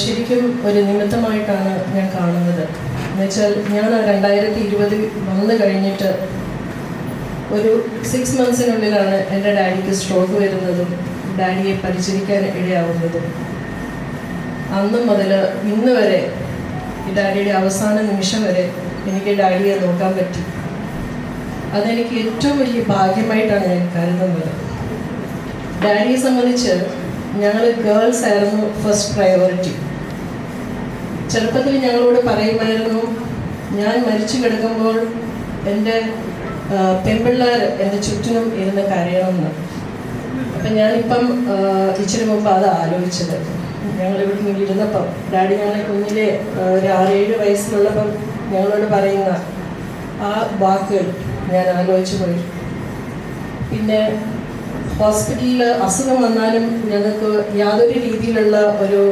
ശരിക്കും ഒരു നിമിത്തമായിട്ടാണ് ഞാൻ കാണുന്നത്. എന്നുവെച്ചാൽ ഞാൻ രണ്ടായിരത്തി ഇരുപതിൽ വന്നു കഴിഞ്ഞിട്ട് ഒരു സിക്സ് മന്ത്സിനുള്ളിലാണ് എന്റെ ഡാഡിക്ക് സ്ട്രോക്ക് വരുന്നതും ഡാഡിയെ പരിചരിക്കാൻ ഇടയാവുന്നതും. അന്ന് മുതൽ ഇന്ന് വരെ ഈ ഡാഡിയുടെ അവസാന നിമിഷം വരെ എനിക്ക് ഡാഡിയെ നോക്കാൻ പറ്റി. അതെനിക്ക് ഏറ്റവും വലിയ ഭാഗ്യമായിട്ടാണ് ഞാൻ കരുതുന്നത്. ഡാഡിയെ സംബന്ധിച്ച് ഞങ്ങൾ ഗേൾസ് ആയിരുന്നു ഫസ്റ്റ് പ്രയോറിറ്റി ചെറുപ്പത്തിൽ ഞങ്ങളോട് പറയുമായിരുന്നു ഞാൻ മരിച്ചു കിടക്കുമ്പോൾ എന്റെ പെൺപിള്ളേർ എന്റെ ചുറ്റിനും ഇരുന്ന് കരയണമെന്ന്. അപ്പം ഞാനിപ്പം ഇച്ചിരി മുമ്പ് അത് ആലോചിച്ചത്. ഞങ്ങൾ നിന്ന് ഇരുന്നപ്പം ഡാഡി ഞങ്ങളെ കുഞ്ഞിലെ ഒരു ആറേഴ് വയസ്സിലുള്ളപ്പം ഞങ്ങളോട് പറയുന്ന ആ വാക്കുകൾ ഞാൻ ആലോചിച്ചു പോയി. പിന്നെ ഹോസ്പിറ്റലിൽ അസുഖം വന്നാലും ഞങ്ങൾക്ക് യാതൊരു രീതിയിലുള്ള ഒരു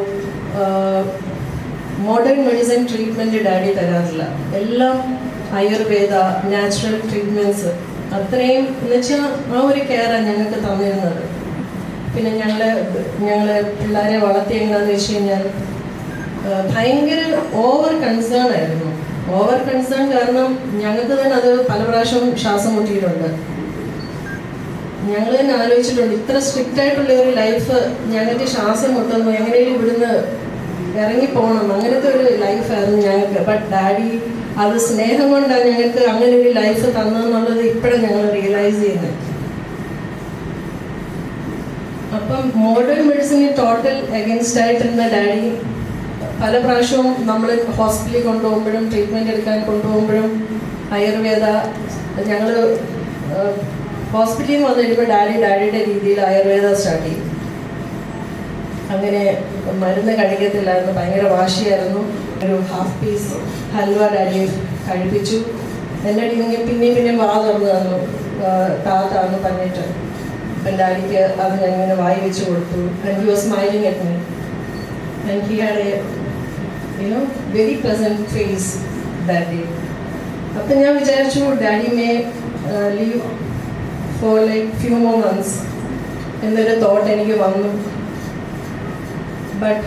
മോഡേൺ മെഡിസിൻ ട്രീറ്റ്മെന്റ് ഡാഡി തരാറില്ല. എല്ലാം ആയുർവേദ നാച്ചുറൽ ട്രീറ്റ്മെന്റ്സ് അത്രയും എന്ന് വെച്ചാൽ ആ ഒരു കെയറാണ് ഞങ്ങൾക്ക് തന്നിരുന്നത്. പിന്നെ ഞങ്ങൾ ഞങ്ങൾ പിള്ളേരെ വളർത്തി എങ്ങനെയാണെന്ന് വെച്ച് കഴിഞ്ഞാൽ ഭയങ്കര ഓവർ കൺസേൺ ആയിരുന്നു. ഓവർ കൺസേൺ കാരണം ഞങ്ങൾക്ക് തന്നെ അത് പല പ്രാവശ്യം ശ്വാസം മുട്ടിയിട്ടുണ്ട്. ഞങ്ങൾ തന്നെ ആലോചിച്ചിട്ടുണ്ട്. ഇത്ര സ്ട്രിക്റ്റ് ആയിട്ടുള്ള ഒരു ലൈഫ് ഞങ്ങൾക്ക് ശ്വാസം മുട്ടുന്നു. എങ്ങനെയും ഇവിടുന്ന് ഇറങ്ങിപ്പോകണം അങ്ങനത്തെ ഒരു ലൈഫായിരുന്നു ഞങ്ങൾക്ക്. ബട്ട് ഡാഡി അത് സ്നേഹം കൊണ്ടാണ് ഞങ്ങൾക്ക് അങ്ങനെ ഒരു ലൈഫ് തന്നെന്നുള്ളത് ഇപ്പോഴും ഞങ്ങൾ റിയലൈസ് ചെയ്യുന്നത്. അപ്പം മോഡേൺ മെഡിസിന് ടോട്ടൽ അഗൻസ്റ്റ് ആയിട്ടിരുന്ന ഡാഡി പല പ്രാവശ്യവും നമ്മൾ ഹോസ്പിറ്റലിൽ കൊണ്ടുപോകുമ്പോഴും ട്രീറ്റ്മെന്റ് എടുക്കാൻ കൊണ്ടുപോകുമ്പോഴും ആയുർവേദ ഞങ്ങൾ ഹോസ്പിറ്റലിൽ നിന്ന് വന്നു കഴിയുമ്പോൾ ഡാഡി ഡാഡിയുടെ രീതിയിൽ ആയുർവേദ സ്റ്റാർട്ട് ചെയ്തു. അങ്ങനെ മരുന്ന് കഴിക്കത്തില്ലായിരുന്നു ഭയങ്കര വാശിയായിരുന്നു. ഒരു ഹാഫ് പീസ് ഹൽവ ഡാഡി കഴിപ്പിച്ചു. എന്റെ ഇങ്ങനെ പിന്നെയും പിന്നെയും വാ തുറന്നു തന്നു. താത്താന്ന് പറഞ്ഞിട്ട്. അപ്പം ഡാഡിക്ക് അത് ഞാൻ ഇങ്ങനെ വായി വെച്ച് കൊടുത്തു. And he was smiling at me and he had a you know very pleasant face that day അപ്പം ഞാൻ വിചാരിച്ചു daddy may leave for like few more months എന്നൊരു തോട്ട് എനിക്ക് വന്നു. ബട്ട്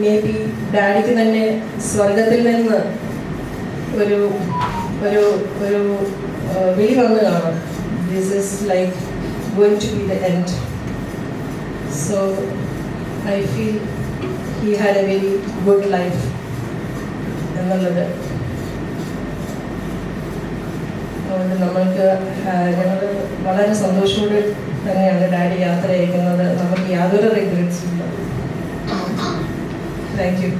മേ ബി ഡാഡിക്ക് തന്നെ സ്വർഗത്തിൽ നിന്ന് ഒരു ഒരു ഒരു വിളി വന്ന് കാണാം. This is like going to be the end so I feel he had a very good life എന്നുള്ളത് അതുകൊണ്ട് നമ്മൾക്ക് ഞങ്ങൾ വളരെ സന്തോഷത്തോടെ തന്നെയാണ് ഡാഡി യാത്ര അയക്കുന്നത്. നമുക്ക് യാതൊരു റിഗ്രറ്റ്സും ഇല്ല. Thank you